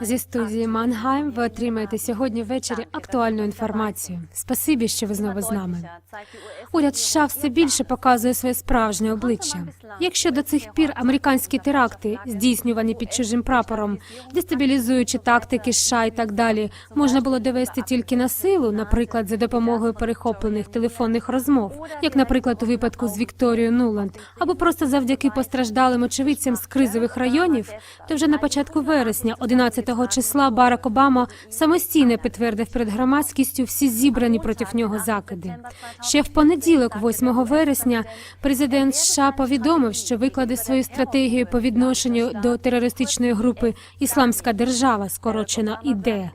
Зі студії Мангайм ви отримаєте сьогодні ввечері актуальну інформацію. Спасибі, що ви знову з нами. Уряд США все більше показує своє справжнє обличчя. Якщо до цих пір американські теракти, здійснювані під чужим прапором, дестабілізуючи тактики США і так далі, можна було довести тільки на силу, наприклад, за допомогою перехоплених телефонних розмов, як, наприклад, у випадку з Вікторією Нуланд, або просто завдяки постраждалим очевидцям з кризових районів, то вже на початку вересня, 11 числа, Барак Обама самостійно підтвердив перед громадськістю всі зібрані проти нього закиди. Ще в понеділок, 8 вересня, президент США повідомив, що викладе свою стратегію по відношенню до терористичної групи Ісламська держава, скорочена ІДЕ.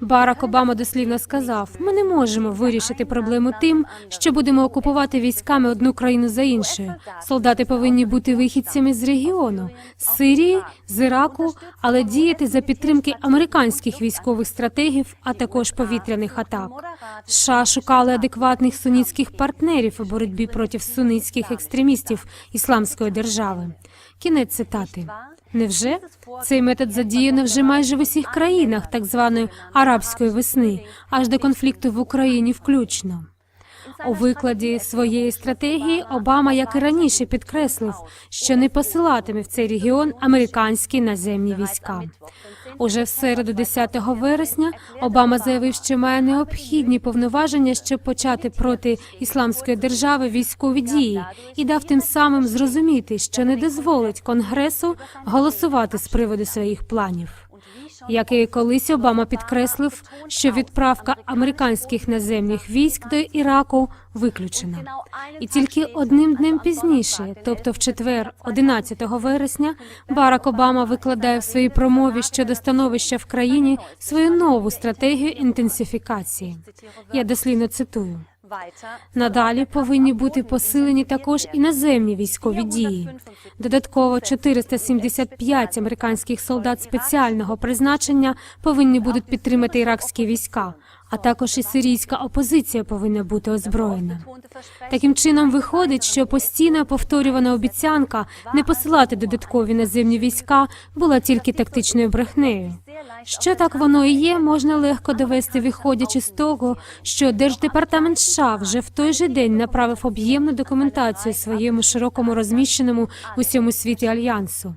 Барак Обама дослівно сказав: ми не можемо вирішити проблему тим, що будемо окупувати військами одну країну за іншою. Солдати повинні бути вихідцями з регіону з Сирії, з Іраку, але діяти за підтримки американських військових стратегів, а також повітряних атак. США шукали адекватних сунітських партнерів у боротьбі проти сунітських екстремістів ісламської держави. Кінець цитати. Невже цей метод задіяно вже майже в усіх країнах так званої арабської весни, аж до конфлікту в Україні включно? У викладі своєї стратегії Обама, як і раніше, підкреслив, що не посилатиме в цей регіон американські наземні війська. Уже в середу, 10 вересня, Обама заявив, що має необхідні повноваження, щоб почати проти ісламської держави військові дії, і дав тим самим зрозуміти, що не дозволить Конгресу голосувати з приводу своїх планів. Як і колись Обама підкреслив, що відправка американських наземних військ до Іраку виключена. І тільки одним днем пізніше, тобто в четвер, 11 вересня, Барак Обама викладає в своїй промові щодо становища в країні свою нову стратегію інтенсифікації. Я дослівно цитую. Надалі повинні бути посилені також іноземні військові дії. Додатково 475 американських солдат спеціального призначення повинні будуть підтримати іракські війська, а також і сирійська опозиція повинна бути озброєна. Таким чином виходить, що постійна повторювана обіцянка не посилати додаткові наземні війська була тільки тактичною брехнею. Що так воно і є, можна легко довести, виходячи з того, що Держдепартамент США вже в той же день направив об'ємну документацію своєму широкому розміщеному в усьому світі альянсу.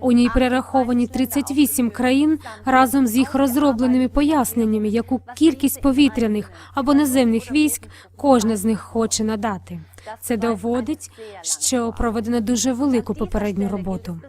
У ній перераховані 38 країн разом з їх розробленими поясненнями, яку кількість повітряних або наземних військ кожна з них хоче надати. Це доводить, що проведено дуже велику попередню роботу.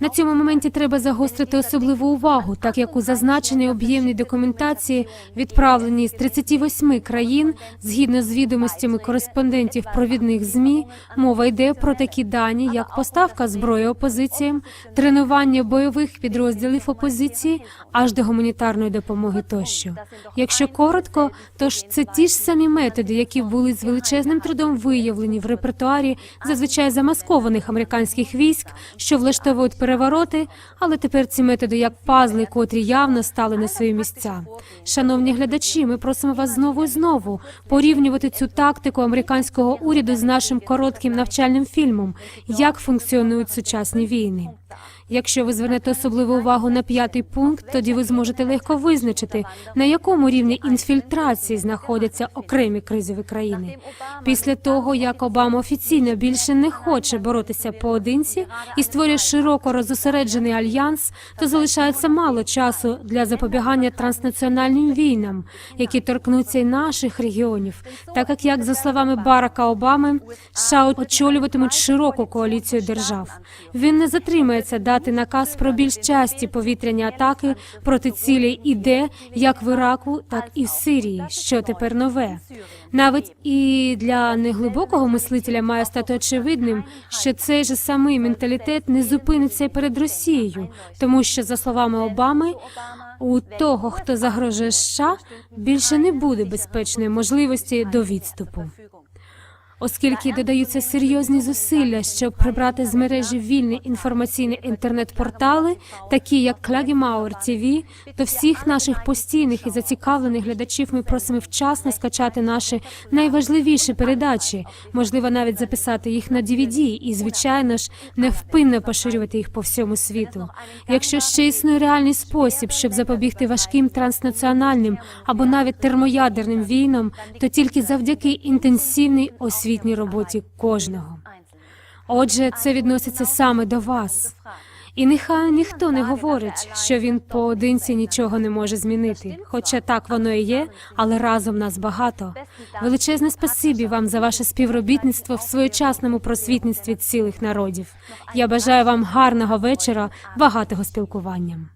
На цьому моменті треба загострити особливу увагу, так як у зазначеній об'ємній документації, відправленій з 38 країн, згідно з відомостями кореспондентів провідних змі, мова йде про такі дані, як поставка зброї опозиціям, тренування бойових підрозділів опозиції, аж до гуманітарної допомоги тощо. Якщо коротко, то ж це ті ж самі методи, які були з величезним трудом виявлені в репертуарі зазвичай замаскованих американських військ, що влаштовують перевороти, але тепер ці методи як пазли, котрі явно стали на свої місця. Шановні глядачі, ми просимо вас знову і знову порівнювати цю тактику американського уряду з нашим коротким навчальним фільмом, як функціонують сучасні війни. Якщо ви звернете особливу увагу на п'ятий пункт, тоді ви зможете легко визначити, на якому рівні інфільтрації знаходяться окремі кризові країни. Після того, як Обама офіційно більше не хоче боротися поодинці і створює широко розосереджений альянс, то залишається мало часу для запобігання транснаціональним війнам, які торкнуться й наших регіонів, так як, за словами Барака Обами, США очолюватимуть широку коаліцію держав. Він не затримається дати наказ про більш часті повітряні атаки проти цілей іде як в Іраку, так і в Сирії, що тепер нове. Навіть і для неглибокого мислителя має стати очевидним, що цей же самий менталітет не зупиниться перед Росією, тому що, за словами Обами, у того, хто загрожує США, більше не буде безпечної можливості до відступу. Оскільки додаються серйозні зусилля, щоб прибрати з мережі вільні інформаційні інтернет-портали, такі як Клягімауер ТВ, то всіх наших постійних і зацікавлених глядачів ми просимо вчасно скачати наші найважливіші передачі, можливо, навіть записати їх на DVD і, звичайно ж, невпинно поширювати їх по всьому світу. Якщо ще існує реальний спосіб, щоб запобігти важким транснаціональним або навіть термоядерним війнам, то тільки завдяки інтенсивній освітній роботі кожного. Отже, це відноситься саме до вас. І нехай ніхто не говорить, що він поодинці нічого не може змінити. Хоча так воно і є, але разом нас багато. Величезне спасибі вам за ваше співробітництво в своєчасному просвітництві цілих народів. Я бажаю вам гарного вечора, багатого спілкування.